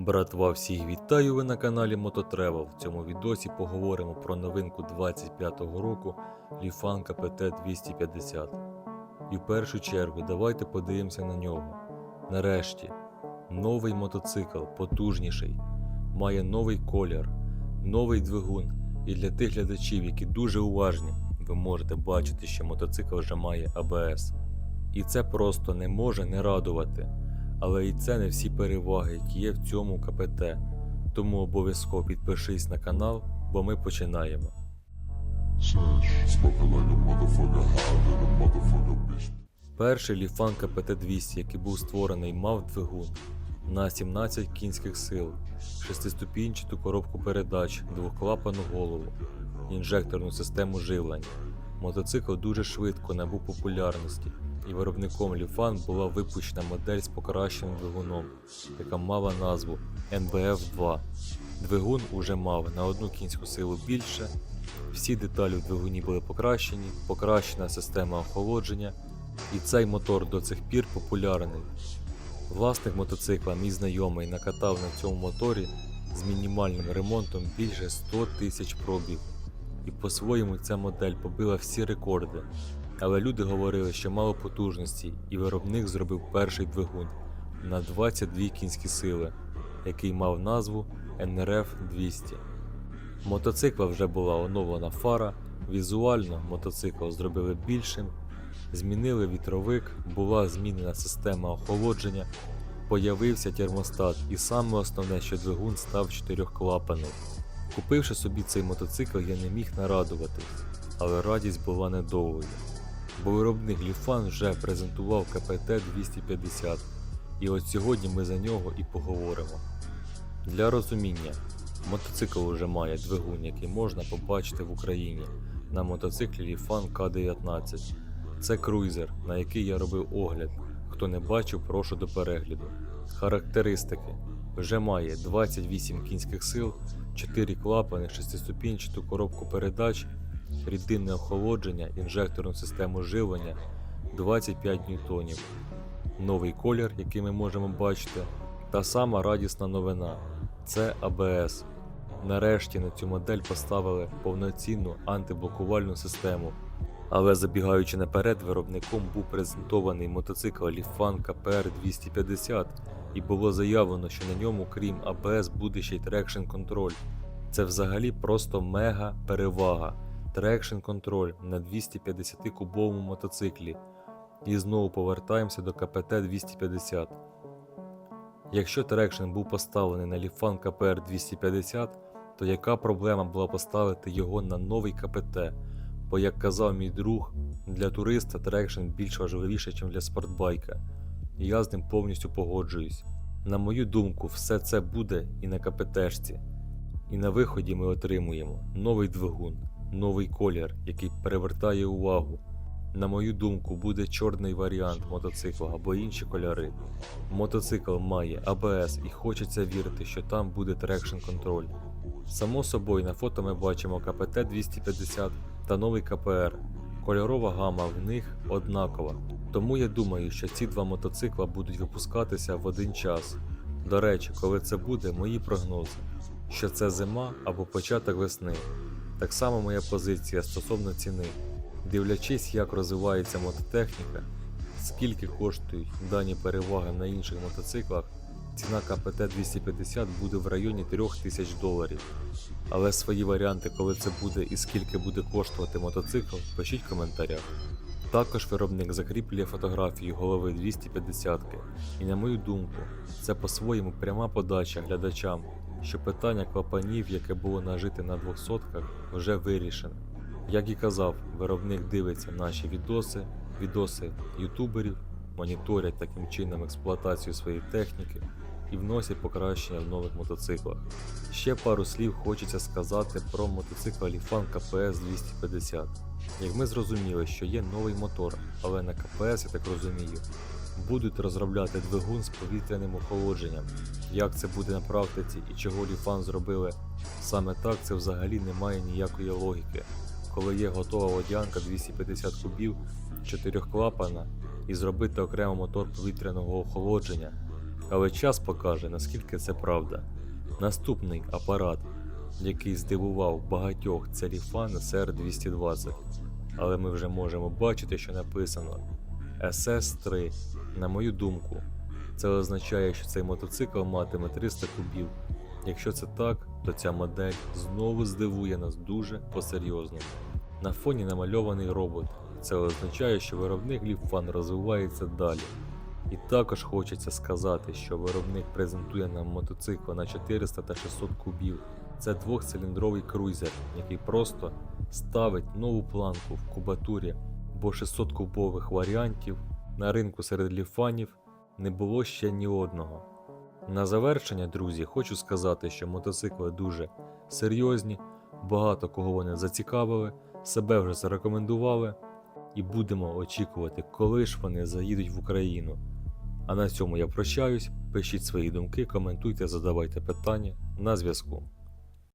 Братва, всіх вітаю ви на каналі Мототревел. В цьому відосі поговоримо про новинку 25-го року Ліфанка pt 250. І в першу чергу давайте подивимося на нього. Нарешті, новий мотоцикл, потужніший, має новий колір, новий двигун. І для тих глядачів, які дуже уважні, ви можете бачити, що мотоцикл вже має АБС. І це просто не може не радувати. Але і це не всі переваги, які є в цьому КПТ. Тому обов'язково підпишись на канал, бо ми починаємо. Перший Ліфан КПТ 200, який був створений, мав двигун на 17 кінських сил, шестиступінчату коробку передач, двохклапану голову, інжекторну систему живлення. Мотоцикл дуже швидко набув популярності, і виробником Ліфан була випущена модель з покращеним двигуном, яка мала назву MBF-2. Двигун уже мав на одну кінську силу більше, всі деталі в двигуні були покращені, покращена система охолодження, і цей мотор до цих пір популярний. Власник мотоцикла, мій знайомий, накатав на цьому моторі з мінімальним ремонтом більше 100 тисяч пробіг. І по-своєму ця модель побила всі рекорди. Але люди говорили, що мало потужності, і виробник зробив перший двигун на 22 кінські сили, який мав назву NRF 200. Мотоцикла вже була оновлена фара, візуально мотоцикл зробили більшим, змінили вітровик, була змінена система охолодження, появився термостат, і саме основне, що двигун став чотирьохклапаний. Купивши собі цей мотоцикл, я не міг нарадуватись, але радість була недовгою. Бо виробник Ліфан вже презентував КПТ 250, і от сьогодні ми за нього і поговоримо. Для розуміння, мотоцикл уже має двигун, який можна побачити в Україні на мотоциклі Ліфан К-19. Це круйзер, на який я робив огляд. Хто не бачив, прошу до перегляду. Характеристики: вже має 28 кінських сил, 4 клапани, 6-ступінчату коробку передач, рідинне охолодження, інжекторну систему живлення, 25 ньютонів, новий колір, який ми можемо бачити, та сама радісна новина це АБС. Нарешті на цю модель поставили повноцінну антиблокувальну систему. Але забігаючи наперед, виробником був презентований мотоцикл Lifan KPR 250 і було заявлено, що на ньому, крім АБС, буде ще й трекшн контроль. Це взагалі просто мега перевага. Трекшн контроль на 250 кубовому мотоциклі. І знову повертаємося до КПТ 250. Якщо трекшн був поставлений на Lifan KPR 250, то яка проблема була поставити його на новий КПТ? Бо, як казав мій друг, для туриста трекшн більш важливіше, ніж для спортбайка. Я з ним повністю погоджуюсь. На мою думку, все це буде і на КПТшці. І на виході ми отримуємо новий двигун, новий колір, який перевертає увагу. На мою думку, буде чорний варіант мотоцикла або інші кольори. Мотоцикл має АБС і хочеться вірити, що там буде трекшн контроль. Само собою на фото ми бачимо КПТ 250 та новий КПР. Кольорова гама в них однакова. Тому я думаю, що ці два мотоцикла будуть випускатися в один час. До речі, коли це буде, мої прогнози, що це зима або початок весни. Так само моя позиція стосовно ціни. Дивлячись, як розвивається мототехніка, скільки коштують дані переваги на інших мотоциклах, ціна КПТ 250 буде в районі 3000 доларів. Але свої варіанти, коли це буде і скільки буде коштувати мотоцикл, пишіть в коментарях. Також виробник закріплює фотографію голови 250-ки, і на мою думку, це по-своєму пряма подача глядачам, що питання клапанів, яке було нажите на 200-ках, вже вирішене. Як і казав, виробник дивиться наші відоси, відоси ютуберів, моніторять таким чином експлуатацію своєї техніки і вносять покращення в нових мотоциклах. Ще пару слів хочеться сказати про мотоцикл Lifan KPS 250. Як ми зрозуміли, що є новий мотор, але на КПС, я так розумію, будуть розробляти двигун з повітряним охолодженням. Як це буде на практиці і чого Lifan зробили саме так, це взагалі не має ніякої логіки. Коли є готова водянка 250 кубів, 4 клапана і зробити окремо мотор повітряного охолодження, Але час покаже, наскільки це правда. Наступний апарат, який здивував багатьох, це Lifan SR220. Але ми вже можемо бачити, що написано SS3. На мою думку, це означає, що цей мотоцикл матиме 300 кубів. Якщо це так, то ця модель знову здивує нас дуже по-серйозному. На фоні намальований робот. Це означає, що виробник Ліфан розвивається далі. І також хочеться сказати, що виробник презентує нам мотоцикли на 400 та 600 кубів. Це двохциліндровий круйзер, який просто ставить нову планку в кубатурі, бо 600 кубових варіантів на ринку серед ліфанів не було ще ні одного. На завершення, друзі, хочу сказати, що мотоцикли дуже серйозні, багато кого вони зацікавили, себе вже зарекомендували, і будемо очікувати, коли ж вони заїдуть в Україну. А на цьому я прощаюсь. Пишіть свої думки, коментуйте, задавайте питання на зв'язку.